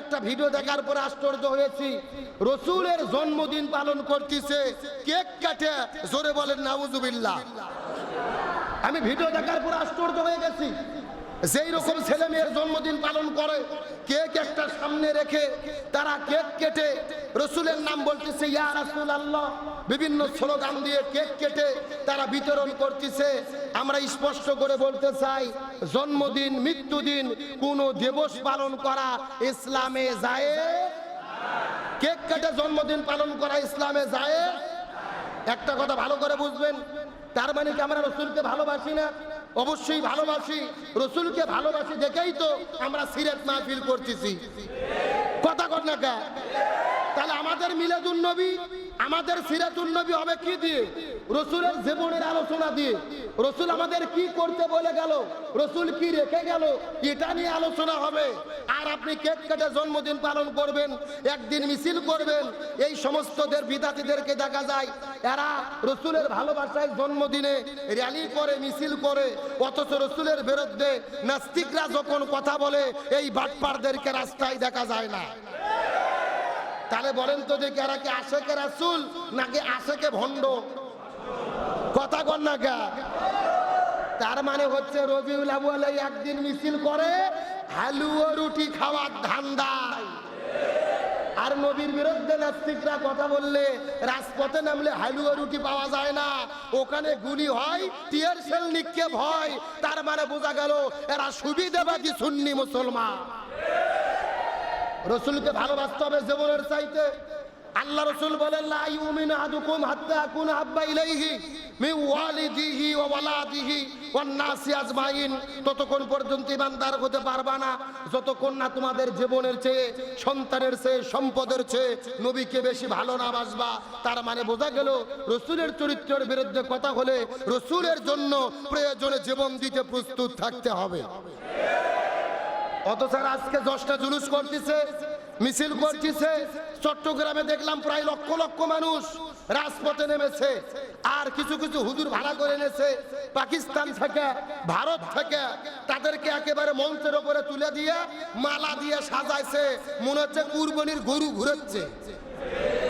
একটা ভিডিও দেখার পর আশ্চর্য হয়েছি। রসুলের জন্মদিন পালন করতেছে, কেক কাটে, জোরে বলেন, নাউজুবিল্লাহ। আমি ভিডিও দেখার পর আশ্চর্য হয়ে গেছি। যেই রকম ছেলে মেয়ের জন্মদিন পালন করে, কেক একটা সামনে রেখে তারা কেক কেটে, রসুলের নাম বলতেছে, ইয়া রাসুল আল্লাহ বিভিন্ন স্লোগান দিয়ে কেক কেটে তারা বিতরণ করতেছে। আমরা স্পষ্ট করে বলতে চাই, জন্মদিন, মৃত্যুদিন কোন দিবস পালন করা ইসলামে যায়? কেক কেটে জন্মদিন পালন করা ইসলামে যায়? একটা কথা ভালো করে বুঝবেন, তার মানে কি আমরা রসুলকে ভালোবাসি না? অবশ্যই ভালোবাসি, রসুলকে ভালোবাসি দেখেই তো আমরা সিরেত মাহফিল করতেছি। কথা কর না তাহলে আমাদের মিলাদুল নবী আমাদের সিরাতুন নবী হবে কি দিয়ে? রসুলের জীবনের আলোচনা দিয়ে। রসুল আমাদের কি করতে বলে গেল? রসুল কি রেখে গেল? এটা নিয়ে আলোচনা হবে। আর আপনি কেক কেটে জন্মদিন পালন করবেন, একদিন মিছিল করবেন, এই সমস্তদের বিদ্যার্থীদেরকে দেখা যায়, এরা রসুলের ভালোবাসায় জন্মদিনে র্যালি করে, মিছিল করে, অথচ রসুলের বিরুদ্ধে নাস্তিকরা যখন কথা বলে, এই বাটপারদেরকে রাস্তায় দেখা যায় না। তাহলে বলেন তো যে এরা কি আশেকে রাসুল নাকি আশেকে ভণ্ড? কথা কর না কে তার মানে হচ্ছে রবিউল এই একদিন মিছিল করে হালুয়া রুটি খাওয়ার ধান্দায়। আর নবীর বিরুদ্ধে নাস্তিকরা কথা বললে রাজপথে নামলে হালুয়া রুটি পাওয়া যায় না। ওখানে গুলি হয়, টিয়ার সেল নিক্ষেপ হয়। তার মানে বোঝা গেল এরা সুবিধে সুবিধাবাদী সুন্নি মুসলমান। রসুলকে ভালোবাসতে হবে জীবনের চাইতে। আল্লাহ রসুল বলেন ততক্ষণ পর্যন্ত ইমানদার হতে পারবা না। যতক্ষণ না তোমাদের জীবনের চেয়ে, সন্তানের চেয়ে, সম্পদের চেয়ে নবীকে বেশি ভালো না তার মানে বোঝা গেল, রসুলের চরিত্রের বিরুদ্ধে কথা হলে রসুলের জন্য প্রয়োজনে জীবন দিতে প্রস্তুত থাকতে হবে। অথচ আজকে দশটা জুলুস করতেছে, মিছিল করতেছে, চট্টগ্রামে দেখলাম প্রায় লক্ষ লক্ষ মানুষ রাজপথে নেমেছে, আর কিছু কিছু হুজুর ভাড়া করে এনেছে, পাকিস্তান থেকে, ভারত থেকে, তাদেরকে একেবারে মঞ্চের ওপরে তুলে দিয়ে, মালা দিয়ে সাজাইছে, মনে হচ্ছে কুরবানির গরু ঘুরেছে।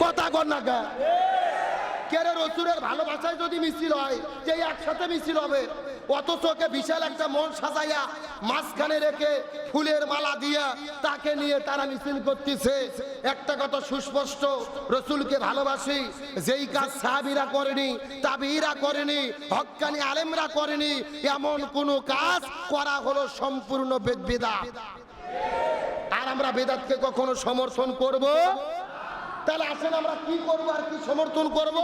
কথা কর না কেরে রসুরের ভালোবাসায় যদি মিছিল হয়, যে একসাথে মিছিল হবে? অথচ ওকে বিশাল একটা মন সাজাইয়া মাঝখানে রেখে ফুলের মালা দিয়া তাকে নিয়ে তারা মিছিল করতেছে। একটা কথা সুস্পষ্ট, রসুলকে ভালোবাসি, যেই কাজ সাহাবিরা করেনি তাবিরা করেনি হক্কানি আলেমরা করেনি, এমন কোন কাজ করা হলো সম্পূর্ণ বেদবিদা আর আমরা বেদাতকে কখনো সমর্থন করব? তাহলে আসেন আমরা কি করব আর কি সমর্থন করব?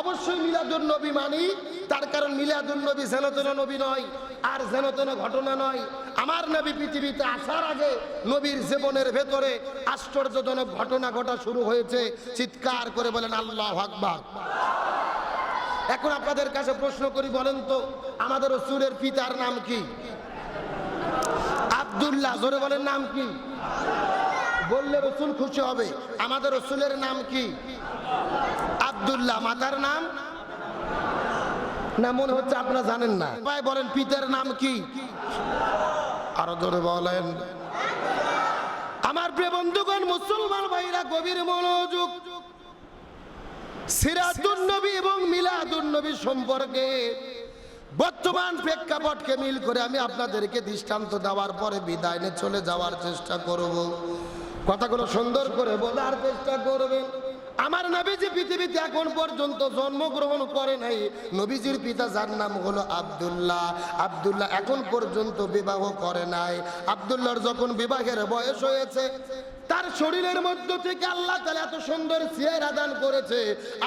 অবশ্যই মিলাদুন নবী মানি, তার কারণ মিলাদুন নবী যেনতেন নবী নয়, আর যেনতেন ঘটনা নয়। আমার নবী পৃথিবীতে আসার আগে নবীর জীবনের ভেতরে আশ্চর্যজনক ঘটনা ঘটা শুরু হয়েছে। চিৎকার করে বলেন, আল্লাহ আকবার। এখন আপনাদের কাছে প্রশ্ন করি, বলেন তো, আমাদের রসুলের পিতার নাম কি? আব্দুল্লাহ, জোরে বলেন, নাম কি? বললে রসুল খুশি হবে। আমাদের রসুলের নাম কি? আব্দুল্লাহ। মাতার নাম? না, মনে হচ্ছে আপনারা জানেন না। ভাই, বলেন, পিতার নাম কি? আরও ধরে বলেন। আমার প্রিয় বন্ধুগণ, মুসলমান ভাইরা, গভীর মনোযোগ। সিরাতুন নবী এবং মিলাদুন নবী সম্পর্কে বর্তমান প্রেক্ষাপটকে মিল করে আমি আপনাদেরকে দৃষ্টান্ত দেওয়ার পরে বিদায় নিয়ে চলে যাওয়ার চেষ্টা করব। কথাগুলো সুন্দর করে বলার চেষ্টা করবেন। আমার নবীজি পৃথিবীতে এখন পর্যন্ত জন্মগ্রহণ করে নাই। নবীজির পিতা, যার নাম হলো আব্দুল্লাহ। আব্দুল্লাহ এখন পর্যন্ত বিবাহ করে নাই। আব্দুল্লাহর যখন বিবাহের বয়স হয়েছে, তার শরীরের মধ্য থেকে আল্লাহ তালা এত সুন্দর চেহারা দান করেছে।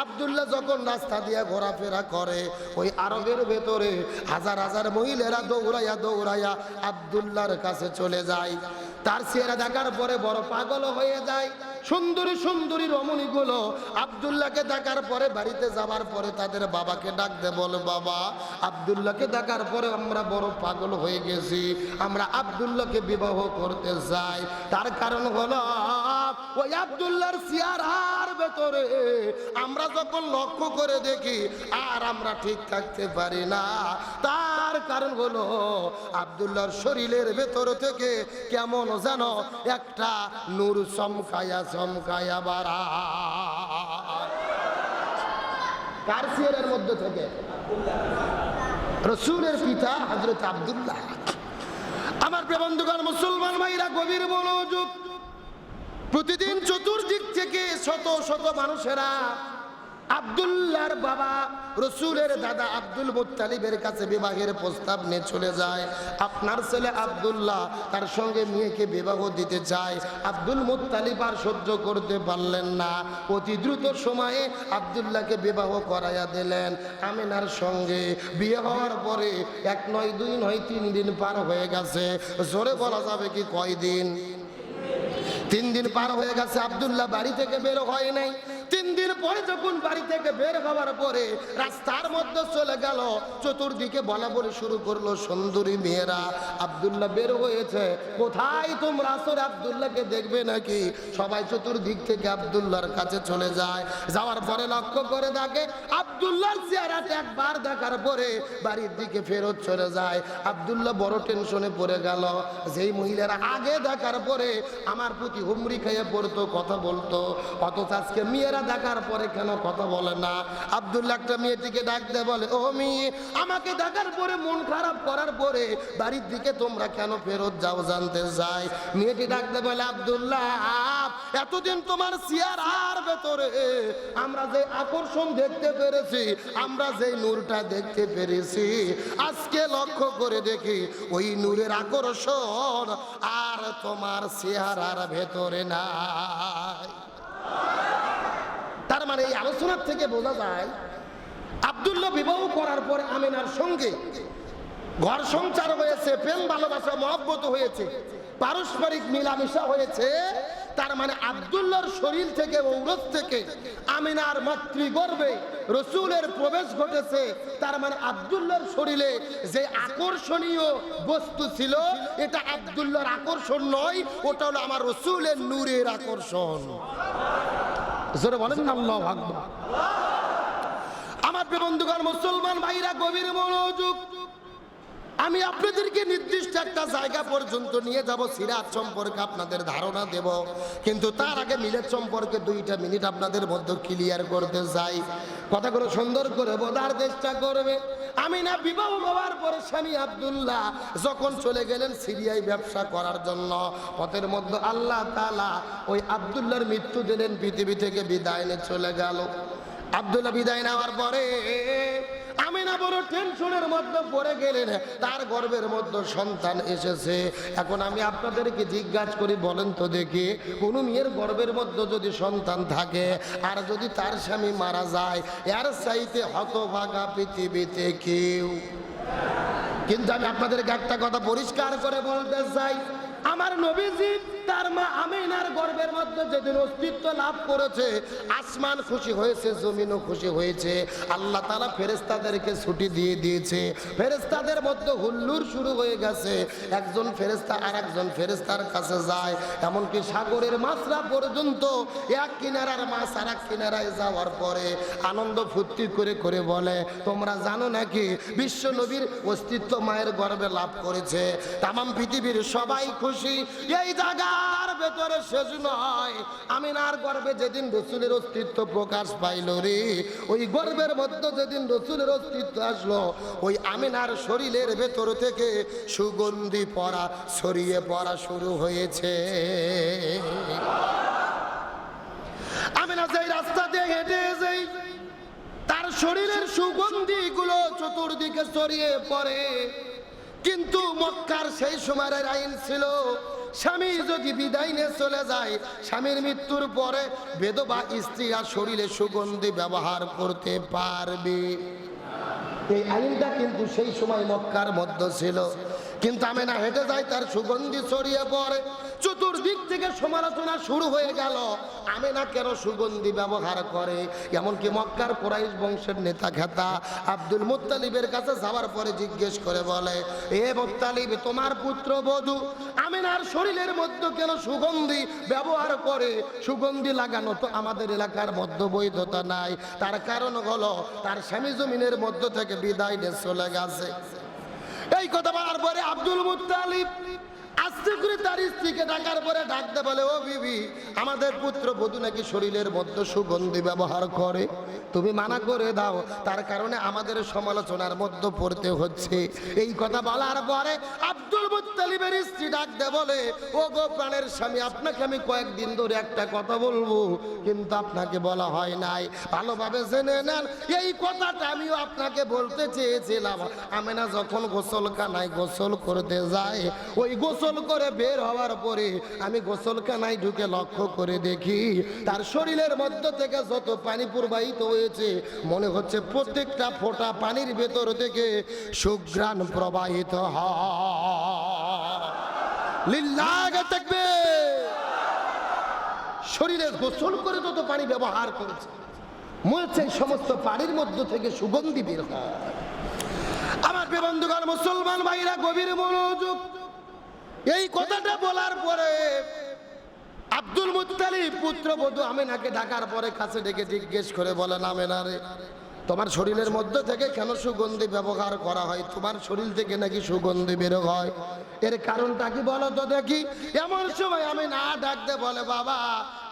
আবদুল্লাহ যখন রাস্তা দিয়ে ঘোরাফেরা করে, ওই আরবের ভেতরে হাজার হাজার মহিলারা দৌড়াইয়া দৌড়াইয়া আব্দুল্লাহর কাছে চলে যায়। তার চেহারা দেখার পরে বড় পাগল হয়ে যায়। সুন্দরী সুন্দরী রমণীগুলো আবদুল্লাহকে দেখার পরে বাড়িতে যাবার পরে তাদের বাবাকে ডাকতে বলে, বাবা, আবদুল্লাহকে দেখার পরে আমরা বড় পাগল হয়ে গেছি। আমরা আবদুল্লাহকে বিবাহ করতে চাই। তার কারণ হলো ওই আব্দুল্লাহর চেহারার ভেতরে। আমরা যখন লক্ষ্য করে দেখি, আর আমরা ঠিক থাকতে পারি না। তার কারণ হলো, আব্দুল্লাহর শরীরের ভেতর থেকে কেমন যেন একটা নূর চমকায়া চমকায়া বাড়া। কার চেহারার মধ্যে থেকে? রসুলের পিতা হজরত আব্দুল্লাহ। আমার প্রেবন্ধুগণ মুসলমান ভাইরা, গভীর মনোযোগ প্রতিদিন চতুর্দিক থেকে শত শত মানুষেরা আব্দুল্লাহর বাবা, রসুলের দাদা আব্দুল মুত্তালিবের কাছে বিবাহের প্রস্তাব নিয়ে চলে যায়। আপনার ছেলে আব্দুল্লাহ তার সঙ্গে মেয়েকে বিবাহ দিতে চায়। আব্দুল মুত্তালিব আর সহ্য করতে পারলেন না। অতি দ্রুত সময়ে আব্দুল্লাহকে বিবাহ করাইয়া দিলেন। আমিনার সঙ্গে বিয়ে হওয়ার পরে এক নয়, দুই নয়, তিন দিন পার হয়ে গেছে। জোরে বলা যাবে কি কয়দিন? তিন দিন পার হয়ে গেছে আবদুল্লাহ বাড়ি থেকে বেরো হয় নাই। তিন দিন পরে যখন বাড়ি থেকে বের হওয়ার পরে রাস্তার মধ্যে চলে গেল, চতুর্দিকে বলা বলে শুরু করল, সুন্দরী মেয়েরা, আব্দুল্লাহ বের হয়েছে। কোথায় তোমরা? আসরে আব্দুল্লাহকে দেখবে নাকি? সবাই চতুর্দিক থেকে আব্দুল্লাহর কাছে চলে যায়। যাওয়ার পরে লক্ষ্য করে দেখে আব্দুল্লাহর চেহারাটা একবার দেখার পরে বাড়ির দিকে ফেরত চলে যায়। আব্দুল্লাহ বড় টেনশনে পড়ে গেল। যেই মহিলারা আগে দেখার পরে আমার প্রতি হুমড়ি খেয়ে পড়তো, কথা বলতো। অথচ আজকে মেয়েরা দেখার পরে কেন কথা বলে না? আব্দুল্লাহ একটা মেয়েটিকে ডাকতে বলে, ও মেয়ে, আমাকে দেখার পরে মন খারাপ করার পরে বাড়ির দিকে তোমরা কেন ফেরত যাও জানতে চাই? মেয়েটি ডাকতে বলে, আব্দুল্লাহ, এতদিন তোমার চেয়ার আর ভেতরে আমরা যে আকর্ষণ দেখতে পেরেছি, আমরা যে নূরটা দেখতে পেরেছি, আজকে লক্ষ্য করে দেখি ওই নূরের আকর্ষণ আর তোমার চেহারার ভেতরে নাই। তার মানে এই আলোচনার থেকে বোঝা যায় আব্দুল্লাহ বিবাহ করার পরে আমিনার সঙ্গে ঘর সংসার হয়েছে, প্রেম ভালোবাসা, মহব্বত হয়েছে, পারস্পরিক মিলামিশা হয়েছে, তার মানে আব্দুল্লাহর শরীর থেকে, ঔরত থেকে আমিনার মাতৃগর্ভে রসুলের প্রবেশ ঘটেছে। তার মানে আব্দুল্লাহর শরীরে যে আকর্ষণীয় বস্তু ছিল, এটা আব্দুল্লাহর আকর্ষণ নয়, ওটা হলো আমার রসুলের নূরের আকর্ষণ। জোরে বলেন না আল্লাহ আমার বন্ধুগণ মুসলমান ভাইরা গভীর মনোযোগ আমি আপনাদেরকে নির্দিষ্ট একটা জায়গা পর্যন্ত নিয়ে যাব, সিরাত সম্পর্কে আপনাদের ধারণা দেব। কিন্তু তার আগে মিলের সম্পর্কে দুইটা মিনিট আপনাদের মধ্যে ক্লিয়ার করতে চাই। কথাগুলো সুন্দর করে বোঝার চেষ্টা করবে। আমি না বিবাহ হওয়ার পরে স্বামী আব্দুল্লাহ যখন চলে গেলেন সিরিয়ায় ব্যবসা করার জন্য, পথের মধ্যে আল্লাহ তালা ওই আব্দুল্লাহর মৃত্যু দিলেন, পৃথিবী থেকে বিদায় নিয়ে চলে গেল। আব্দুল্লাহ বিদায় নেওয়ার পরে আমি না বড় টেনশনের মধ্যে পড়ে গেলেন, তার গর্বের মধ্যে সন্তান এসেছে। এখন আমি আপনাদেরকে জিজ্ঞাসা করি, বলেন তো দেখি, কোনো মেয়ের গর্বের মধ্যে যদি সন্তান থাকে, আর যদি তার স্বামী মারা যায়, এর চাইতে হতভাগা পৃথিবীতে কেউ। কিন্তু আমি আপনাদেরকে একটা কথা পরিষ্কার করে বলতে চাই, আমার নবীজি তার মা আমিনার গর্বের মধ্যে যেদিন অস্তিত্ব লাভ করেছে, আসমান খুশি হয়েছে, জমিনও খুশি হয়েছে, আল্লাহ তালা ফেরেস্তাদেরকে ছুটি দিয়ে দিয়েছে। ফেরেস্তাদের মধ্যে হুল্লুর শুরু হয়ে গেছে। একজন ফেরেস্তা আর একজন ফেরেস্তার কাছে যায়, এমনকি সাগরের মাছরা পর্যন্ত এক কিনারার মাছ আর এক কিনারায় যাওয়ার পরে আনন্দ ফুর্তি করে করে বলে, তোমরা জানো নাকি বিশ্ব নবীর অস্তিত্ব মায়ের গর্বে লাভ করেছে। তামাম পৃথিবীর সবাই খুশি, এই জায়গার ভেতরে শেষ নয় আমিনার গর্বে যেদিন রসুলের অস্তিত্ব প্রকাশ পাইল রে, ওই গর্বের মধ্যে যেদিন রসুলের অস্তিত্ব আসলো, ওই আমিনার শরীরের ভেতর থেকে সুগন্ধি পড়া ছড়িয়ে পড়া শুরু হয়েছে। আমিনা যেই রাস্তা দিয়ে হেঁটে যাই, তার শরীরের সুগন্ধি গুলো চতুর্দিকে ছড়িয়ে পড়ে। কিন্তু মক্কার সেই সময়ের আইন ছিল, স্বামী যদি বিদায় নিয়ে চলে যায়, স্বামীর মৃত্যুর পরে বেদবা স্ত্রীরা শরীরে সুগন্ধি ব্যবহার করতে পারবে। এই আইনটা কিন্তু সেই সময় মক্কার মধ্য ছিল। কিন্তু আমি না হেঁটে যাই তার সুগন্ধি ছড়িয়ে পড়ে। চতুর্দিক থেকে সমালোচনা শুরু হয়ে গেল আমি না কেন সুগন্ধি ব্যবহার করে? এমনকি মক্কার কোরাইশ বংশের নেতা খেতা আব্দুল মুত্তালিবের কাছে যাওয়ার পরে জিজ্ঞেস করে বলে, এ মুত্তালিব, তোমার পুত্র বধূ, আমিনার শরীরের মধ্যে কেন সুগন্ধি ব্যবহার করে? সুগন্ধি লাগানো তো আমাদের এলাকার মধ্যে বৈধতা নাই। তার কারণ হলো, তার স্বামী জমিনের মধ্য থেকে বিদায় নিয়ে চলে গেছে। এই কথা বলার পরে আব্দুল মুত্তালিব আস্তে করে তার স্ত্রীকে ডাকার পরে ডাকতে বলে, ও বিবি, আমাদের পুত্র বধূ নাকি শরীরের মধ্যে সুগন্ধি ব্যবহার করে? তুমি মানা করে দাও, তার কারণে আমাদের সমালোচনার মধ্যে পড়তে হচ্ছে। এই কথা বলার পরে আব্দুল মুত্তালিবের স্ত্রী ডাকতে বলে, ও গো প্রাণের স্বামী, আপনাকে আমি কয়েকদিন ধরে একটা কথা বলব, কিন্তু আপনাকে বলা হয় নাই। ভালোভাবে জেনে নেন, এই কথাটা আমিও আপনাকে বলতে চেয়েছিলাম। আমেনা যখন গোসল গোসলখানায় গোসল করতে যায়, ওই গোসল করে বের হওয়ার পরে আমি গোসলখানায় ঢুকে লক্ষ্য করে দেখি, তার শরীরের মধ্য থেকে যত পানি প্রবাহিত হয়েছে, মনে হচ্ছে প্রত্যেকটা ফোঁটা পানির ভেতর থেকে সুঘ্রাণ প্রবাহিত হয়। লিল্লাহে শরীরে গোসল করে যত পানি ব্যবহার করেছে, মনে সমস্ত পানির মধ্য থেকে সুগন্ধি বের হয়। আমার বন্ধুগণ, মুসলমান ভাইরা, গভীর মনোযোগ এই কথাটা বলার পরে আব্দুল মুতালি পুত্র বধূ আমেনাকে ডাকার পরে কাছে ডেকে জিজ্ঞেস করে বলেন, আমেনা রে তোমার শরীরের মধ্যে থেকে কেন সুগন্ধি ব্যবহার করা হয়? তোমার শরীর থেকে নাকি সুগন্ধি বের হয়? এর কারণটা কি বলো তো দেখি। এমন সময় আমি না ডাকতে বলে, বাবা,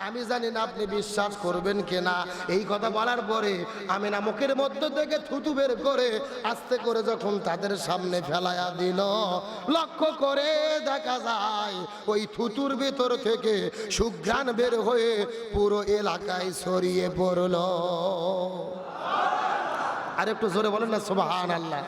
আমি জানি না আপনি বিশ্বাস করবেন কিনা। এই কথা বলার পরে আমি না মুখের মধ্য থেকে থুতু বের করে আস্তে করে যখন তাদের সামনে ফেলায়া দিল, লক্ষ্য করে দেখা যায় ওই থুতুর ভিতর থেকে সুঘ্রাণ বের হয়ে পুরো এলাকায় ছড়িয়ে পড়ল। আর একটু জোরে বলেন না সোবাহান আল্লাহ